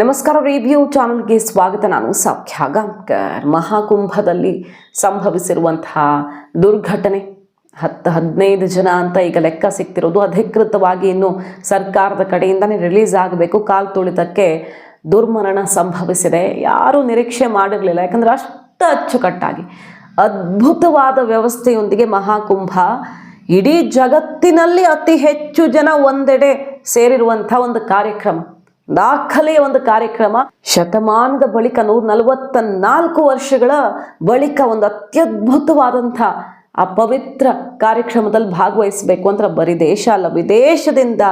ನಮಸ್ಕಾರ ರಿವ್ಯೂ ಚಾನಲ್ಗೆ ಸ್ವಾಗತ. ನಾನು ಸೌಖ್ಯ ಗಾಂಕರ್ ಮಹಾಕುಂಭದಲ್ಲಿ ಸಂಭವಿಸಿರುವಂತಹ ದುರ್ಘಟನೆ. ಹತ್ತು ಹದಿನೈದು ಜನ ಅಂತ ಈಗ ಲೆಕ್ಕ ಸಿಗ್ತಿರೋದು ಅಧಿಕೃತವಾಗಿ ಇನ್ನು ಸರ್ಕಾರದ ಕಡೆಯಿಂದನೇ ರಿಲೀಸ್ ಆಗಬೇಕು. ಕಾಲ್ ತುಳಿತಕ್ಕೆ ದುರ್ಮರಣ ಸಂಭವಿಸಿದೆ. ಯಾರೂ ನಿರೀಕ್ಷೆ ಮಾಡಿರಲಿಲ್ಲ. ಯಾಕಂದರೆ ಅಷ್ಟು ಅಚ್ಚುಕಟ್ಟಾಗಿ. ಅದ್ಭುತವಾದ ವ್ಯವಸ್ಥೆಯೊಂದಿಗೆ ಮಹಾಕುಂಭ ಇಡೀ ಜಗತ್ತಿನಲ್ಲಿ ಅತಿ ಹೆಚ್ಚು ಜನ ಒಂದೆಡೆ ಸೇರಿರುವಂಥ ಒಂದು ಕಾರ್ಯಕ್ರಮ. ದಾಖಲೆಯ ಒಂದು ಕಾರ್ಯಕ್ರಮ. ಶತಮಾನದ ಬಳಿಕ ನೂರ ನಲವತ್ತ ನಾಲ್ಕು ವರ್ಷಗಳ ಬಳಿಕ ಒಂದು ಅತ್ಯದ್ಭುತವಾದಂಥ ಆ ಪವಿತ್ರ ಕಾರ್ಯಕ್ರಮದಲ್ಲಿ ಭಾಗವಹಿಸಬೇಕು ಅಂತ ಬರೀ ದೇಶ ಅಲ್ಲ, ವಿದೇಶದಿಂದ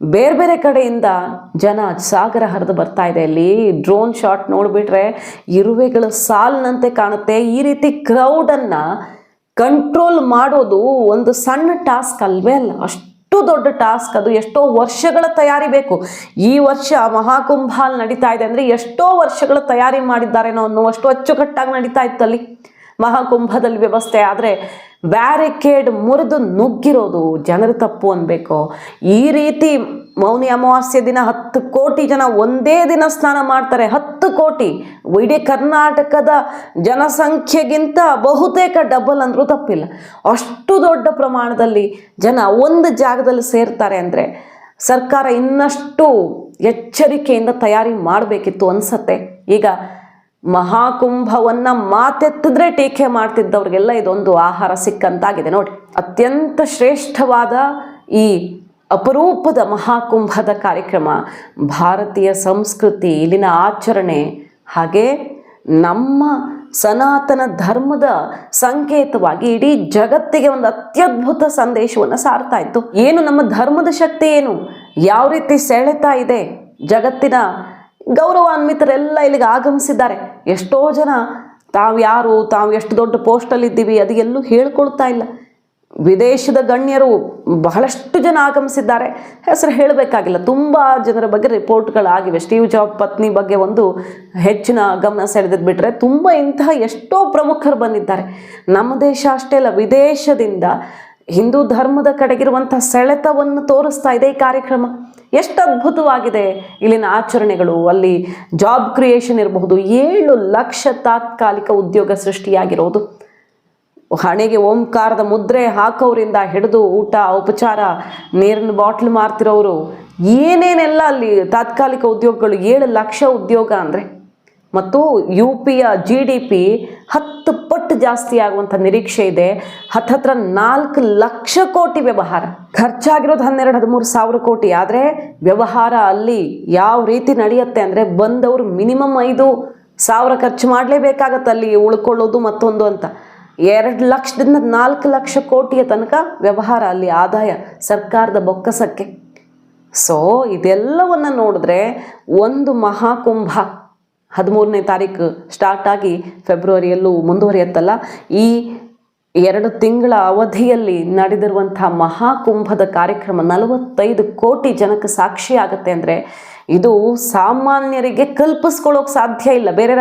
ಬೇರೆ ಬೇರೆ ಕಡೆಯಿಂದ ಜನ ಸಾಗರ ಹರಿದು ಬರ್ತಾ ಇದೆ. ಅಲ್ಲಿ ಡ್ರೋನ್ ಶಾಟ್ ನೋಡಿಬಿಟ್ರೆ ಇರುವೆಗಳ ಸಾಲಿನಂತೆ ಕಾಣುತ್ತೆ. ಈ ರೀತಿ ಕ್ರೌಡನ್ನು ಕಂಟ್ರೋಲ್ ಮಾಡೋದು ಒಂದು ಸಣ್ಣ ಟಾಸ್ಕ್ ಅಲ್ವೇ ಅಲ್ಲ, ಅಷ್ಟು ದೊಡ್ಡ ಟಾಸ್ಕ್ ಅದು, ಎಷ್ಟೋ ವರ್ಷಗಳ ತಯಾರಿ ಬೇಕು. ಈ ವರ್ಷ ಮಹಾಕುಂಭ ಅಲ್ಲಿ ನಡೀತಾ ಇದೆ ಅಂದರೆ ಎಷ್ಟೋ ವರ್ಷಗಳ ತಯಾರಿ ಮಾಡಿದ್ದಾರೇನೋ ಅನ್ನುವಷ್ಟು ಅಚ್ಚುಕಟ್ಟಾಗಿ ನಡೀತಾ ಇತ್ತಲ್ಲಿ. ಮಹಾಕುಂಭದಲ್ಲಿ ವ್ಯವಸ್ಥೆ ಆದರೆ ಬ್ಯಾರಿಕೇಡ್ ಮುರಿದು ನುಗ್ಗಿರೋದು ಜನರು ತಪ್ಪು ಅನ್ಬೇಕು. ಈ ರೀತಿ ಮೌನಿ ಅಮಾವಾಸ್ಯೆ ದಿನ ಹತ್ತು ಕೋಟಿ ಜನ ಒಂದೇ ದಿನ ಸ್ನಾನ ಮಾಡ್ತಾರೆ. ಹತ್ತು ಕೋಟಿ. ಇಡೀ ಕರ್ನಾಟಕದ ಜನಸಂಖ್ಯೆಗಿಂತ ಬಹುತೇಕ ಡಬಲ್ ಅಂದರೂ ತಪ್ಪಿಲ್ಲ. ಅಷ್ಟು ದೊಡ್ಡ ಪ್ರಮಾಣದಲ್ಲಿ ಜನ ಒಂದು ಜಾಗದಲ್ಲಿ ಸೇರ್ತಾರೆ ಅಂದರೆ ಸರ್ಕಾರ ಇನ್ನಷ್ಟು ಎಚ್ಚರಿಕೆಯಿಂದ ತಯಾರಿ ಮಾಡಬೇಕಿತ್ತು ಅನ್ಸತ್ತೆ. ಈಗ ಮಹಾಕುಂಭವನ್ನು ಮಾತೆತ್ತಿದ್ರೆ ಟೀಕೆ ಮಾಡ್ತಿದ್ದವ್ರಿಗೆಲ್ಲ ಇದೊಂದು ಆಹಾರ ಸಿಕ್ಕಂತಾಗಿದೆ. ನೋಡಿ, ಅತ್ಯಂತ ಶ್ರೇಷ್ಠವಾದ ಈ ಅಪರೂಪದ ಮಹಾಕುಂಭದ ಕಾರ್ಯಕ್ರಮ, ಭಾರತೀಯ ಸಂಸ್ಕೃತಿ ಇಲ್ಲಿನ ಆಚರಣೆ, ಹಾಗೆ ನಮ್ಮ ಸನಾತನ ಧರ್ಮದ ಸಂಕೇತವಾಗಿ ಇಡೀ ಜಗತ್ತಿಗೆ ಒಂದು ಅತ್ಯದ್ಭುತ ಸಂದೇಶವನ್ನು ಸಾರ್ತಾ ಇತ್ತು. ಏನು ನಮ್ಮ ಧರ್ಮದ ಶಕ್ತಿ ಏನು? ಯಾವ ರೀತಿ ಸೆಳೆತಾ ಇದೆ? ಜಗತ್ತಿನ ಗೌರವಾನ್ವಿತರೆಲ್ಲ ಇಲ್ಲಿಗೆ ಆಗಮಿಸಿದ್ದಾರೆ. ಎಷ್ಟೋ ಜನ ತಾವು ಯಾರು ತಾವು ಎಷ್ಟು ದೊಡ್ಡ ಪೋಸ್ಟಲ್ಲಿದ್ದೀವಿ, ಅದು ಎಲ್ಲೂ ಹೇಳ್ಕೊಳ್ತಾ ಇಲ್ಲ. ವಿದೇಶದ ಗಣ್ಯರು ಬಹಳಷ್ಟು ಜನ ಆಗಮಿಸಿದ್ದಾರೆ. ಹೆಸರು ಹೇಳಬೇಕಾಗಿಲ್ಲ. ತುಂಬ ಜನರ ಬಗ್ಗೆ ರಿಪೋರ್ಟ್ಗಳಾಗಿವೆ. ಸ್ಟೀವ್ ಜಾಬ್ ಪತ್ನಿ ಬಗ್ಗೆ ಒಂದು ಹೆಚ್ಚಿನ ಗಮನ ಸೆಳೆದಿದ್ದು ಬಿಟ್ಟರೆ ತುಂಬ ಇಂತಹ ಎಷ್ಟೋ ಪ್ರಮುಖರು ಬಂದಿದ್ದಾರೆ. ನಮ್ಮ ದೇಶ ಅಷ್ಟೇ ಅಲ್ಲ, ವಿದೇಶದಿಂದ ಹಿಂದೂ ಧರ್ಮದ ಕಡೆಗಿರುವಂಥ ಸೆಳೆತವನ್ನು ತೋರಿಸ್ತಾ ಇದೆ ಈ ಕಾರ್ಯಕ್ರಮ. ಎಷ್ಟು ಅದ್ಭುತವಾಗಿದೆ ಇಲ್ಲಿನ ಆಚರಣೆಗಳು. ಅಲ್ಲಿ ಜಾಬ್ ಕ್ರಿಯೇಷನ್ ಇರಬಹುದು. ಏಳು ಲಕ್ಷ ತಾತ್ಕಾಲಿಕ ಉದ್ಯೋಗ ಸೃಷ್ಟಿಯಾಗಿರೋದು. ಹಣೆಗೆ ಓಂಕಾರದ ಮುದ್ರೆ ಹಾಕೋರಿಂದ ಹಿಡಿದು ಊಟ, ಉಪಚಾರ ನೀರಿನ ಬಾಟ್ಲ್ ಮಾರ್ತಿರೋರು ಏನೇನೆಲ್ಲ ಅಲ್ಲಿ ತಾತ್ಕಾಲಿಕ ಉದ್ಯೋಗಗಳು, ಏಳು ಲಕ್ಷ ಉದ್ಯೋಗ ಅಂದರೆ? ಮತ್ತು ಯು ಪಿಯ ಜಿ ಡಿ ಪಿ ಹತ್ತು ಪಟ್ಟು ಜಾಸ್ತಿ ಆಗುವಂಥ ನಿರೀಕ್ಷೆ ಇದೆ. ಹತ್ತತ್ರ ನಾಲ್ಕು ಲಕ್ಷ ಕೋಟಿ ವ್ಯವಹಾರ. ಖರ್ಚಾಗಿರೋದು ಹನ್ನೆರಡು, ಹದಿಮೂರು ಸಾವಿರ ಕೋಟಿ. ಆದರೆ ವ್ಯವಹಾರ ಅಲ್ಲಿ ಯಾವ ರೀತಿ ನಡೆಯುತ್ತೆ ಅಂದರೆ ಬಂದವರು ಮಿನಿಮಮ್ ಐದು ಸಾವಿರ ಖರ್ಚು ಮಾಡಲೇಬೇಕಾಗತ್ತೆ ಅಲ್ಲಿ ಉಳ್ಕೊಳ್ಳೋದು ಮತ್ತೊಂದು ಅಂತ. ಎರಡು ಲಕ್ಷದಿಂದ ನಾಲ್ಕು ಲಕ್ಷ ಕೋಟಿಯ ತನಕ ವ್ಯವಹಾರ ಅಲ್ಲಿ ಆದಾಯ ಸರ್ಕಾರದ ಬೊಕ್ಕಸಕ್ಕೆ. ಸೊ ಇದೆಲ್ಲವನ್ನು ನೋಡಿದ್ರೆ ಒಂದು ಮಹಾಕುಂಭ ಹದಿಮೂರನೇ ತಾರೀಕು ಸ್ಟಾರ್ಟ್ ಆಗಿ ಫೆಬ್ರವರಿಯಲ್ಲೂ ಮುಂದುವರಿಯುತ್ತಲ್ಲ. ಈ ಎರಡು ತಿಂಗಳ ಅವಧಿಯಲ್ಲಿ ನಡೆದಿರುವಂತಹ ಮಹಾಕುಂಭದ ಕಾರ್ಯಕ್ರಮ ನಲವತ್ತೈದು ಕೋಟಿ ಜನಕ್ಕೆ ಸಾಕ್ಷಿ ಆಗುತ್ತೆ ಅಂದರೆ ಇದು ಸಾಮಾನ್ಯರಿಗೆ ಕಲ್ಪಿಸ್ಕೊಳ್ಳೋಕೆ ಸಾಧ್ಯ ಇಲ್ಲ. ಬೇರೆ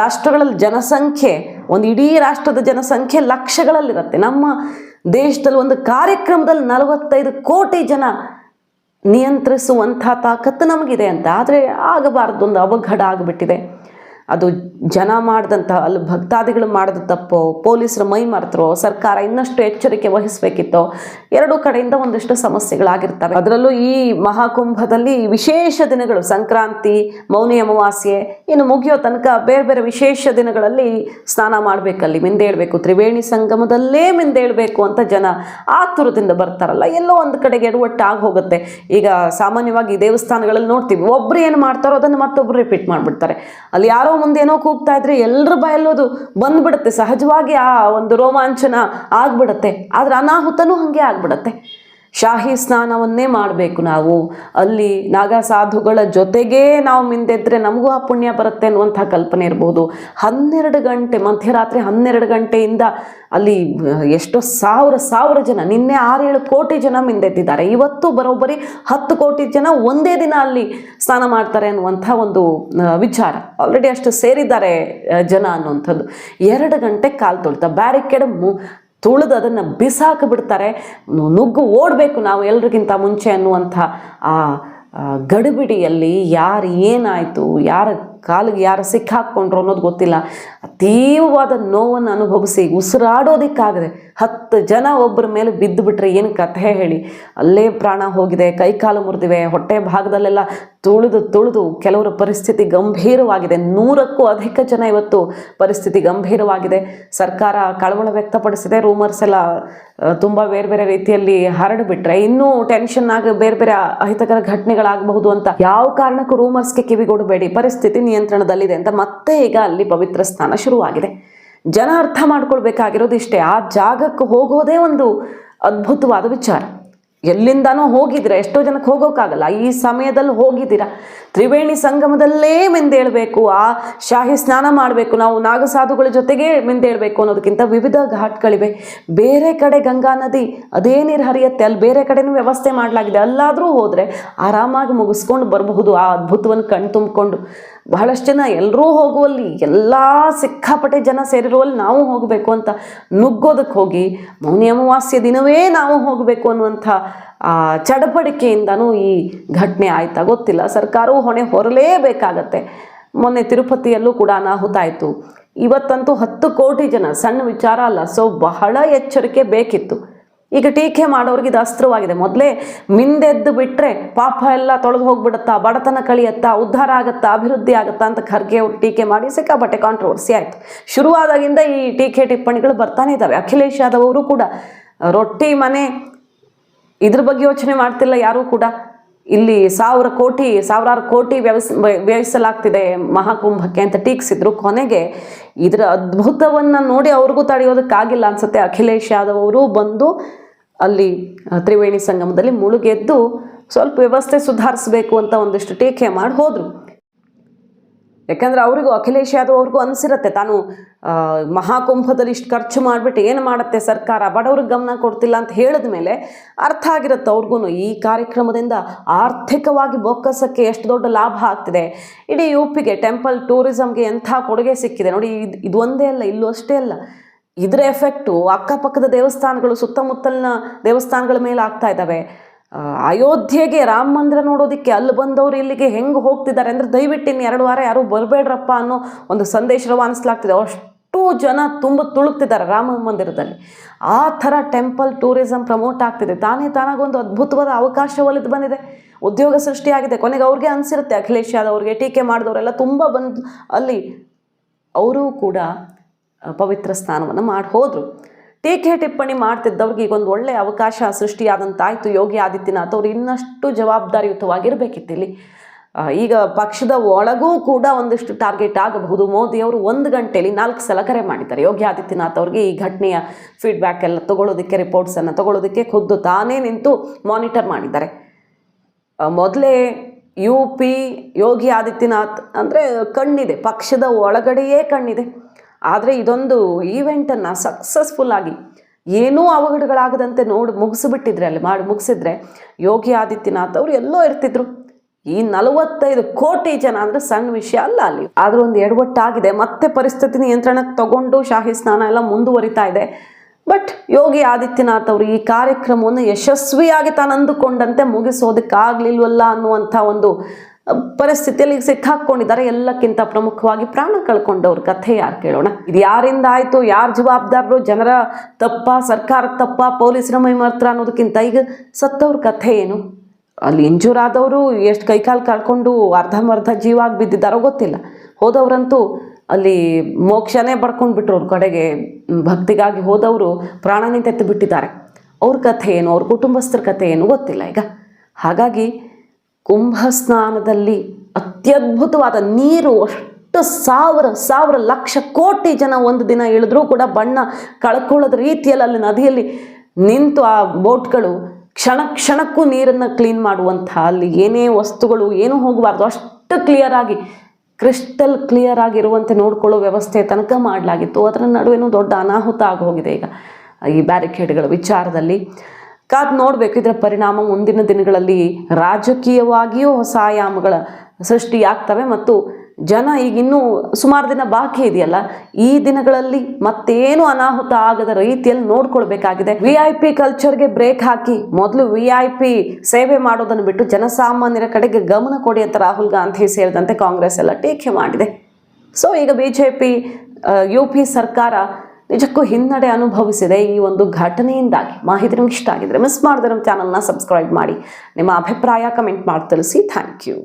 ರಾಷ್ಟ್ರಗಳಲ್ಲಿ ಜನಸಂಖ್ಯೆ, ಒಂದು ಇಡೀ ರಾಷ್ಟ್ರದ ಜನಸಂಖ್ಯೆ ಲಕ್ಷಗಳಲ್ಲಿರುತ್ತೆ. ನಮ್ಮ ದೇಶದಲ್ಲಿ ಒಂದು ಕಾರ್ಯಕ್ರಮದಲ್ಲಿ ನಲವತ್ತೈದು ಕೋಟಿ ಜನ ನಿಯಂತ್ರಿಸುವಂಥ ತಾಕತ್ತು ನಮಗಿದೆ ಅಂತ. ಆದರೆ ಆಗಬಾರ್ದು, ಒಂದು ಅವಘಡ ಆಗಿಬಿಟ್ಟಿದೆ. ಅದು ಜನ ಮಾಡಿದಂಥ ಅಲ್ಲಿ ಭಕ್ತಾದಿಗಳು ಮಾಡಿದ ತಪ್ಪೋ, ಪೊಲೀಸರು ಮೈ ಮರೆತರೋ, ಸರ್ಕಾರ ಇನ್ನಷ್ಟು ಎಚ್ಚರಿಕೆ ವಹಿಸಬೇಕಿತ್ತೋ, ಎರಡೂ ಕಡೆಯಿಂದ ಒಂದಿಷ್ಟು ಸಮಸ್ಯೆಗಳಾಗಿರ್ತವೆ. ಅದರಲ್ಲೂ ಈ ಮಹಾಕುಂಭದಲ್ಲಿ ವಿಶೇಷ ದಿನಗಳು, ಸಂಕ್ರಾಂತಿ, ಮೌನಿ ಅಮಾವಾಸ್ಯೆ, ಇನ್ನು ಮುಗಿಯೋ ತನಕ ಬೇರೆ ಬೇರೆ ವಿಶೇಷ ದಿನಗಳಲ್ಲಿ ಸ್ನಾನ ಮಾಡಬೇಕಲ್ಲಿ, ಮಿಂದೇಳಬೇಕು. ತ್ರಿವೇಣಿ ಸಂಗಮದಲ್ಲೇ ಮಿಂದೇಳಬೇಕು ಅಂತ ಜನ ಆತುರದಿಂದ ಬರ್ತಾರಲ್ಲ, ಎಲ್ಲೋ ಒಂದು ಕಡೆಗೆ ಎಡವಟ್ಟಾಗಿ ಹೋಗುತ್ತೆ. ಈಗ ಸಾಮಾನ್ಯವಾಗಿ ದೇವಸ್ಥಾನಗಳಲ್ಲಿ ನೋಡ್ತೀವಿ, ಒಬ್ರು ಏನು ಮಾಡ್ತಾರೋ ಅದನ್ನು ಮತ್ತೊಬ್ರು ರಿಪೀಟ್ ಮಾಡಿಬಿಡ್ತಾರೆ. ಅಲ್ಲಿ ಯಾರೋ ಮುಂದೇನೋ ಕೂಗ್ತಾ ಇದ್ರೆ ಎಲ್ಲರ ಬಾಯಲ್ಲೋದು ಬಂದ್ಬಿಡುತ್ತೆ. ಸಹಜವಾಗಿ ಆ ಒಂದು ರೋಮಾಂಚನ ಆಗ್ಬಿಡುತ್ತೆ. ಆದ್ರೆ ಅನಾಹುತನೂ ಹಾಗೆ ಆಗ್ಬಿಡುತ್ತೆ. ಶಾಹಿ ಸ್ನಾನವನ್ನೇ ಮಾಡಬೇಕು ನಾವು. ಅಲ್ಲಿ ನಾಗಾ ಸಾಧುಗಳ ಜೊತೆಗೇ ನಾವು ಮಿಂದೆದ್ರೆ ನಮಗೂ ಆ ಪುಣ್ಯ ಬರುತ್ತೆ ಅನ್ನುವಂಥ ಕಲ್ಪನೆ ಇರ್ಬೋದು. ಹನ್ನೆರಡು ಗಂಟೆ, ಮಧ್ಯರಾತ್ರಿ ಹನ್ನೆರಡು ಗಂಟೆಯಿಂದ ಅಲ್ಲಿ ಎಷ್ಟೋ ಸಾವಿರ ಸಾವಿರ ಜನ, ನಿನ್ನೆ ಆರೇಳು ಕೋಟಿ ಜನ ಮಿಂದೆದ್ದಿದ್ದಾರೆ. ಇವತ್ತು ಬರೋಬ್ಬರಿ ಹತ್ತು ಕೋಟಿ ಜನ ಒಂದೇ ದಿನ ಅಲ್ಲಿ ಸ್ನಾನ ಮಾಡ್ತಾರೆ ಅನ್ನುವಂಥ ಒಂದು ವಿಚಾರ. ಆಲ್ರೆಡಿ ಅಷ್ಟು ಸೇರಿದ್ದಾರೆ ಜನ ಅನ್ನುವಂಥದ್ದು. ಎರಡು ಗಂಟೆ ಕಾಲು ತೊಳ್ತಾ ಬ್ಯಾರಿಕೇಡ್ ಮು ತುಳಿದು ಅದನ್ನು ಬಿಸಾಕಿ ಬಿಡ್ತಾರೆ. ನುಗ್ಗು ಓಡಬೇಕು ನಾವು ಎಲ್ರಿಗಿಂತ ಮುಂಚೆ ಅನ್ನುವಂಥ ಆ, ಗಡಿಬಿಡಿಯಲ್ಲಿ ಯಾರು ಏನಾಯಿತು ಯಾರ ಕಾಲಿಗೆ ಯಾರು ಸಿಕ್ಕಾಕ್ಕೊಂಡ್ರು ಅನ್ನೋದು ಗೊತ್ತಿಲ್ಲ. ತೀವ್ರವಾದ ನೋವನ್ನು ಅನುಭವಿಸಿ ಉಸಿರಾಡೋದಕ್ಕಾಗದೆ ಹತ್ತು ಜನ ಒಬ್ಬರ ಮೇಲೆ ಬಿದ್ದು ಬಿಟ್ರೆ ಏನು ಕಥೆ ಹೇಳಿ? ಅಲ್ಲೇ ಪ್ರಾಣ ಹೋಗಿದೆ, ಕೈಕಾಲು ಮುರಿದಿವೆ, ಹೊಟ್ಟೆ ಭಾಗದಲ್ಲೆಲ್ಲ ತುಳಿದು ತುಳಿದು ಕೆಲವರ ಪರಿಸ್ಥಿತಿ ಗಂಭೀರವಾಗಿದೆ. ನೂರಕ್ಕೂ ಅಧಿಕ ಜನ ಇವತ್ತು ಪರಿಸ್ಥಿತಿ ಗಂಭೀರವಾಗಿದೆ. ಸರ್ಕಾರ ಕಳವಳ ವ್ಯಕ್ತಪಡಿಸಿದೆ ರೂಮರ್ಸ್ ಎಲ್ಲ ತುಂಬ ಬೇರೆ ಬೇರೆ ರೀತಿಯಲ್ಲಿ ಹರಡಿಬಿಟ್ರೆ ಇನ್ನೂ ಟೆನ್ಷನ್ ಆಗಿ ಬೇರೆ ಬೇರೆ ಅಹಿತಕರ ಘಟನೆಗಳಾಗಬಹುದು ಅಂತ ಯಾವ ಕಾರಣಕ್ಕೂ ರೂಮರ್ಸ್ಗೆ ಕಿವಿಗೊಡಬೇಡಿ. ಪರಿಸ್ಥಿತಿ ನಿಯಂತ್ರಣದಲ್ಲಿದೆ ಅಂತ ಮತ್ತೆ ಈಗ ಅಲ್ಲಿ ಪವಿತ್ರ ಸ್ನಾನ ಶುರುವಾಗಿದೆ. ಜನ ಅರ್ಥ ಮಾಡ್ಕೊಳ್ಬೇಕಾಗಿರೋದು ಇಷ್ಟೇ. ಆ ಜಾಗಕ್ಕೆ ಹೋಗೋದೇ ಒಂದು ಅದ್ಭುತವಾದ ವಿಚಾರ. ಎಲ್ಲಿಂದಾನೋ ಹೋಗಿದ್ರೆ ಎಷ್ಟೋ ಜನಕ್ಕೆ ಹೋಗೋಕ್ಕಾಗಲ್ಲ. ಈ ಸಮಯದಲ್ಲಿ ಹೋಗಿದ್ದೀರಾ. ತ್ರಿವೇಣಿ ಸಂಗಮದಲ್ಲೇ ಮಿಂದೇಳಬೇಕು, ಆ ಶಾಹಿ ಸ್ನಾನ ಮಾಡಬೇಕು, ನಾವು ನಾಗಸಾಧುಗಳ ಜೊತೆಗೆ ಮಿಂದೇಳಬೇಕು ಅನ್ನೋದಕ್ಕಿಂತ ವಿವಿಧ ಘಾಟ್ಗಳಿವೆ. ಬೇರೆ ಕಡೆ ಗಂಗಾ ನದಿ, ಅದೇ ನೀರು ಹರಿಯುತ್ತೆ, ಅಲ್ಲಿ ಬೇರೆ ಕಡೆನೂ ವ್ಯವಸ್ಥೆ ಮಾಡಲಾಗಿದೆ. ಅಲ್ಲಾದರೂ ಹೋದರೆ ಆರಾಮಾಗಿ ಮುಗಿಸ್ಕೊಂಡು ಬರಬಹುದು ಆ ಅದ್ಭುತವನ್ನು ಕಣ್ ತುಂಬಿಕೊಂಡು ಬಹಳಷ್ಟು ಜನ ಎಲ್ಲರೂ ಹೋಗುವಲ್ಲಿ, ಎಲ್ಲ ಸಿಕ್ಕಾಪಟ್ಟೆ ಜನ ಸೇರಿರುವಲ್ಲಿ ನಾವು ಹೋಗಬೇಕು ಅಂತ ನುಗ್ಗೋದಕ್ಕೆ ಹೋಗಿ, ಮೌನಿ ಅಮಾವಾಸ್ಯ ದಿನವೇ ನಾವು ಹೋಗಬೇಕು ಅನ್ನುವಂಥ, ಆ, ಚಡಪಡಿಕೆಯಿಂದನೂ ಈ ಘಟನೆ ಆಯ್ತಾ ಗೊತ್ತಿಲ್ಲ. ಸರ್ಕಾರವು ಹೊಣೆ ಹೊರಲೇಬೇಕಾಗತ್ತೆ. ಮೊನ್ನೆ ತಿರುಪತಿಯಲ್ಲೂ ಕೂಡ ಅನಾಹುತ ಆಯಿತು. ಇವತ್ತಂತೂ ಹತ್ತು ಕೋಟಿ ಜನ, ಸಣ್ಣ ವಿಚಾರ ಅಲ್ಲ, ಸೊ ಬಹಳ ಎಚ್ಚರಿಕೆ ಬೇಕಿತ್ತು. ಈಗ ಟೀಕೆ ಮಾಡೋರಿಗೆ ಇದು ಅಸ್ತ್ರವಾಗಿದೆ. ಮೊದಲೇ ಮಿಂದೆದ್ದು ಬಿಟ್ಟರೆ ಪಾಪ ಎಲ್ಲ ತೊಳೆದು ಹೋಗ್ಬಿಡುತ್ತಾ, ಬಡತನ ಕಳಿಯತ್ತಾ, ಉದ್ಧಾರ ಆಗುತ್ತಾ, ಅಭಿವೃದ್ಧಿ ಆಗುತ್ತಾ ಅಂತ ಖರ್ಗೆ ಅವರು ಟೀಕೆ ಮಾಡಿ ಸಿಕ್ಕಾಪಟ್ಟೆ ಕಾಂಟ್ರವರ್ಸಿ ಆಯಿತು. ಶುರುವಾದಾಗಿಂದ ಈ ಟೀಕೆ ಟಿಪ್ಪಣಿಗಳು ಬರ್ತಾನೆ ಇದ್ದಾವೆ ಅಖಿಲೇಶ್ ಯಾದವ್ ಅವರು ಕೂಡ ರೊಟ್ಟಿ ಮನೆ ಇದ್ರ ಬಗ್ಗೆ ಯೋಚನೆ ಮಾಡ್ತಿಲ್ಲ ಯಾರೂ ಕೂಡ. ಇಲ್ಲಿ ಸಾವಿರ ಕೋಟಿ, ಸಾವಿರಾರು ಕೋಟಿ ವ್ಯವಸ್ ವ್ಯ- ವ್ಯಯಿಸಲಾಗ್ತಿದೆ ಮಹಾಕುಂಭಕ್ಕೆ ಅಂತ ಟೀಕಿಸಿದ್ರು. ಕೊನೆಗೆ ಇದರ ಅದ್ಭುತವನ್ನು ನೋಡಿ ಅವ್ರಿಗೂ ತಡೆಯೋದಕ್ಕಾಗಿಲ್ಲ ಅನ್ಸುತ್ತೆ. ಅಖಿಲೇಶ್ ಯಾದವ್ ಅವರು ಬಂದು ಅಲ್ಲಿ ತ್ರಿವೇಣಿ ಸಂಗಮದಲ್ಲಿ ಮುಳುಗೆದ್ದು ಸ್ವಲ್ಪ ವ್ಯವಸ್ಥೆ ಸುಧಾರಿಸಬೇಕು ಅಂತ ಒಂದಿಷ್ಟು ಟೀಕೆ ಮಾಡಿ ಹೋದರು. ಯಾಕಂದ್ರೆ ಅವರಿಗೂ ಅಖಿಲೇಶ್ ಯಾದವ್ ಅವ್ರಿಗೂ ಅನಿಸಿರುತ್ತೆ, ತಾನು ಮಹಾಕುಂಭದಲ್ಲಿ ಇಷ್ಟು ಖರ್ಚು ಮಾಡಿಬಿಟ್ಟು ಏನು ಮಾಡುತ್ತೆ ಸರ್ಕಾರ? ಬಡವ್ರಿಗೆ ಗಮನ ಕೊಡ್ತಿಲ್ಲ ಅಂತ ಹೇಳಿದ ಮೇಲೆ ಅರ್ಥ ಆಗಿರುತ್ತೆ ಅವ್ರಿಗೂ ಈ ಕಾರ್ಯಕ್ರಮದಿಂದ ಆರ್ಥಿಕವಾಗಿ ಬೊಕ್ಕಸಕ್ಕೆ ಎಷ್ಟು ದೊಡ್ಡ ಲಾಭ ಆಗ್ತಿದೆ. ಇಡೀ ಯು ಪಿಗೆ ಟೆಂಪಲ್ ಟೂರಿಸಮ್ಗೆ ಎಂಥ ಕೊಡುಗೆ ಸಿಕ್ಕಿದೆ. ನೋಡಿ, ಇದು ಇದು ಒಂದೇ ಅಲ್ಲ, ಇಲ್ಲೂ ಅಷ್ಟೇ ಅಲ್ಲ. ಇದರ ಎಫೆಕ್ಟು ಅಕ್ಕಪಕ್ಕದ ದೇವಸ್ಥಾನಗಳು, ಸುತ್ತಮುತ್ತಲಿನ ದೇವಸ್ಥಾನಗಳ ಮೇಲೆ ಆಗ್ತಾ ಇದ್ದಾವೆ. ಅಯೋಧ್ಯೆಗೆ ರಾಮ ಮಂದಿರ ನೋಡೋದಕ್ಕೆ ಅಲ್ಲಿ ಬಂದವರು ಇಲ್ಲಿಗೆ ಹೆಂಗೆ ಹೋಗ್ತಿದ್ದಾರೆ ಅಂದರೆ ದಯವಿಟ್ಟು ಇನ್ನು ಎರಡು ವಾರ ಯಾರೂ ಬರಬೇಡ್ರಪ್ಪ ಅನ್ನೋ ಒಂದು ಸಂದೇಶ ರವಾನಿಸ್ಲಾಗ್ತಿದೆ ಅಷ್ಟು ಜನ ತುಂಬ ತುಳುಕ್ತಿದ್ದಾರೆ ರಾಮ ಮಂದಿರದಲ್ಲಿ. ಆ ಥರ ಟೆಂಪಲ್ ಟೂರಿಸಮ್ ಪ್ರಮೋಟ್ ಆಗ್ತಿದೆ. ತಾನೇ ತಾನಾಗೊಂದು ಅದ್ಭುತವಾದ ಅವಕಾಶ ಒಲಿದು ಬಂದಿದೆ. ಉದ್ಯೋಗ ಸೃಷ್ಟಿಯಾಗಿದೆ. ಕೊನೆಗೆ ಅವ್ರಿಗೆ ಅನಿಸಿರುತ್ತೆ. ಅಖಿಲೇಶ್ ಯಾದವ್ ಅವ್ರಿಗೆ ಟೀಕೆ ಮಾಡಿದವರೆಲ್ಲ ತುಂಬ ಬಂದು ಅಲ್ಲಿ ಅವರೂ ಕೂಡ ಪವಿತ್ರ ಸ್ನಾನವನ್ನು ಮಾಡಿ ಹೋದರು. ಟೀಕೆ ಟಿಪ್ಪಣಿ ಮಾಡ್ತಿದ್ದವ್ರಿಗೆ ಈಗ ಒಂದು ಒಳ್ಳೆಯ ಅವಕಾಶ ಸೃಷ್ಟಿಯಾದಂತಾಯಿತು ಯೋಗಿ ಆದಿತ್ಯನಾಥ್ ಅವರು ಇನ್ನಷ್ಟು ಜವಾಬ್ದಾರಿಯುತವಾಗಿರ್ಬೇಕಿತ್ತು ಇಲ್ಲಿ ಈಗ ಪಕ್ಷದ ಒಳಗೂ ಕೂಡ ಒಂದಿಷ್ಟು ಟಾರ್ಗೆಟ್ ಆಗಬಹುದು. ಮೋದಿ ಅವರು ಒಂದು ಗಂಟೆಯಲ್ಲಿ ನಾಲ್ಕು ಸಲ ಕರೆ ಮಾಡಿದ್ದಾರೆ. ಯೋಗಿ ಆದಿತ್ಯನಾಥ್ ಅವ್ರಿಗೆ ಈ ಘಟನೆಯ ಫೀಡ್ಬ್ಯಾಕ್ ಎಲ್ಲ ತಗೊಳ್ಳೋದಕ್ಕೆ ರಿಪೋರ್ಟ್ಸನ್ನು ತಗೊಳ್ಳೋದಕ್ಕೆ ಖುದ್ದು ತಾನೇ ನಿಂತು ಮಾನಿಟರ್ ಮಾಡಿದ್ದಾರೆ. ಮೊದಲೇ ಯು ಪಿ ಯೋಗಿ ಆದಿತ್ಯನಾಥ್ ಅಂದರೆ ಕಣ್ಣಿದೆ. ಪಕ್ಷದ ಒಳಗಡೆಯೇ ಕಣ್ಣಿದೆ. ಆದರೆ ಇದೊಂದು ಈವೆಂಟನ್ನು ಸಕ್ಸಸ್ಫುಲ್ ಆಗಿ ಏನೂ ಅವಘಡಗಳಾಗದಂತೆ ನೋಡಿ ಮುಗಿಸಿಬಿಟ್ಟಿದ್ರೆ ಅಲ್ಲಿ ಮಾಡಿ ಮುಗಿಸಿದ್ರೆ ಯೋಗಿ ಆದಿತ್ಯನಾಥ್ ಅವರು ಎಲ್ಲೋ ಇರ್ತಿದ್ರು. ಈ ನಲವತ್ತೈದು ಕೋಟಿ ಜನ ಅಂದರೆ ಸಣ್ಣ ವಿಷಯ ಅಲ್ಲ ಅಲ್ಲಿ. ಆದರೂ ಒಂದು ಎಡವಟ್ಟಾಗಿದೆ. ಮತ್ತೆ ಪರಿಸ್ಥಿತಿ ನಿಯಂತ್ರಣಕ್ಕೆ ತಗೊಂಡು ಶಾಹಿ ಸ್ನಾನ ಎಲ್ಲ ಮುಂದುವರಿತಾ ಇದೆ. ಬಟ್ ಯೋಗಿ ಆದಿತ್ಯನಾಥ್ ಅವರು ಈ ಕಾರ್ಯಕ್ರಮವನ್ನು ಯಶಸ್ವಿಯಾಗಿ ತಾನು ಅಂದುಕೊಂಡಂತೆ ಮುಗಿಸೋದಕ್ಕಾಗಲಿಲ್ವಲ್ಲ ಅನ್ನುವಂಥ ಒಂದು ಪರಿಸ್ಥಿತಿಯಲ್ಲಿ ಈಗ ಸಿಕ್ಕಾಕೊಂಡಿದ್ದಾರೆ. ಎಲ್ಲಕ್ಕಿಂತ ಪ್ರಮುಖವಾಗಿ ಪ್ರಾಣ ಕಳ್ಕೊಂಡವ್ರ ಕಥೆ ಯಾರು ಕೇಳೋಣ? ಇದು ಯಾರಿಂದ ಆಯಿತು? ಯಾರು ಜವಾಬ್ದಾರರು? ಜನರ ತಪ್ಪ, ಸರ್ಕಾರ ತಪ್ಪ, ಪೊಲೀಸರ ಮೈಮರ್ತ್ರ ಅನ್ನೋದಕ್ಕಿಂತ ಈಗ ಸತ್ತವ್ರ ಕಥೆ ಏನು? ಅಲ್ಲಿ ಇಂಜೂರ್ ಆದವರು ಎಷ್ಟು ಕೈಕಾಲು ಕಳ್ಕೊಂಡು ಅರ್ಧಂಬರ್ಧ ಜೀವಾಗಿ ಬಿದ್ದಿದ್ದಾರೋ ಗೊತ್ತಿಲ್ಲ. ಹೋದವರಂತೂ ಅಲ್ಲಿ ಮೋಕ್ಷನೇ ಪಡ್ಕೊಂಡು ಬಿಟ್ರು ಅವ್ರ ಕಡೆಗೆ. ಭಕ್ತಿಗಾಗಿ ಹೋದವರು ಪ್ರಾಣನೇ ತೆತ್ತು ಬಿಟ್ಟಿದ್ದಾರೆ ಅವ್ರ ಕಥೆ ಏನು? ಅವ್ರ ಕುಟುಂಬಸ್ಥರ ಕಥೆ ಏನು ಗೊತ್ತಿಲ್ಲ ಈಗ. ಹಾಗಾಗಿ ಕುಂಭ ಸ್ನಾನದಲ್ಲಿ ಅತ್ಯದ್ಭುತವಾದ ನೀರು, ಅಷ್ಟು ಸಾವಿರ ಸಾವಿರ ಲಕ್ಷ ಕೋಟಿ ಜನ ಒಂದು ದಿನ ಇಳಿದ್ರೂ ಕೂಡ ಬಣ್ಣ ಕಳ್ಕೊಳ್ಳೋದ ರೀತಿಯಲ್ಲಿ ಅಲ್ಲಿ ನದಿಯಲ್ಲಿ ನಿಂತು ಆ ಬೋಟ್ಗಳು ಕ್ಷಣ ಕ್ಷಣಕ್ಕೂ ನೀರನ್ನು ಕ್ಲೀನ್ ಮಾಡುವಂಥ ಅಲ್ಲಿ ಏನೇ ವಸ್ತುಗಳು ಏನೂ ಹೋಗಬಾರ್ದು. ಅಷ್ಟು ಕ್ಲಿಯರ್ ಆಗಿ ಕ್ರಿಸ್ಟಲ್ ಕ್ಲಿಯರ್ ಆಗಿರುವಂತೆ ನೋಡ್ಕೊಳ್ಳೋ ವ್ಯವಸ್ಥೆ ತನಕ ಮಾಡಲಾಗಿತ್ತು. ಅದರ ನಡುವೆನೂ ದೊಡ್ಡ ಅನಾಹುತ ಆಗೋಗಿದೆ ಈಗ. ಈ ಬ್ಯಾರಿಕೇಡ್ಗಳ ವಿಚಾರದಲ್ಲಿ ಕಾದ್ ನೋಡಬೇಕು. ಇದರ ಪರಿಣಾಮ ಮುಂದಿನ ದಿನಗಳಲ್ಲಿ ರಾಜಕೀಯವಾಗಿಯೂ ಹೊಸ ಆಯಾಮಗಳ ಸೃಷ್ಟಿಯಾಗ್ತವೆ ಮತ್ತು ಜನ ಈಗ ಇನ್ನೂ ಸುಮಾರು ದಿನ ಬಾಕಿ ಇದೆಯಲ್ಲ, ಈ ದಿನಗಳಲ್ಲಿ ಮತ್ತೇನು ಅನಾಹುತ ಆಗದ ರೀತಿಯಲ್ಲಿ ನೋಡ್ಕೊಳ್ಬೇಕಾಗಿದೆ. ವಿ ಐ ಪಿ ಕಲ್ಚರ್ಗೆ ಬ್ರೇಕ್ ಹಾಕಿ ಮೊದಲು ವಿ ಐ ಪಿ ಸೇವೆ ಮಾಡೋದನ್ನು ಬಿಟ್ಟು ಜನಸಾಮಾನ್ಯರ ಕಡೆಗೆ ಗಮನ ಕೊಡಿ ಅಂತ ರಾಹುಲ್ ಗಾಂಧಿ ಸೇರಿದಂತೆ ಕಾಂಗ್ರೆಸ್ ಎಲ್ಲ ಟೀಕೆ ಮಾಡಿದೆ. ಸೊ ಈಗ B J P U P ಸರ್ಕಾರ ನಿಜಕ್ಕೂ ಹಿನ್ನಡೆ ಅನುಭವಿಸಿದೆ ಈ ಒಂದು ಘಟನೆಯಿಂದಾಗಿ. ಮಾಹಿತಿ ನಿಮ್ಗೆ ಇಷ್ಟ ಆಗಿದ್ರೆ ಮಿಸ್ ಮಾಡಿದ್ರೆ ನಮ್ಮ ಚಾನಲ್ನ ಸಬ್ಸ್ಕ್ರೈಬ್ ಮಾಡಿ. ನಿಮ್ಮ ಅಭಿಪ್ರಾಯ ಕಮೆಂಟ್ ಮಾಡಿ ತಿಳಿಸಿ. Thank you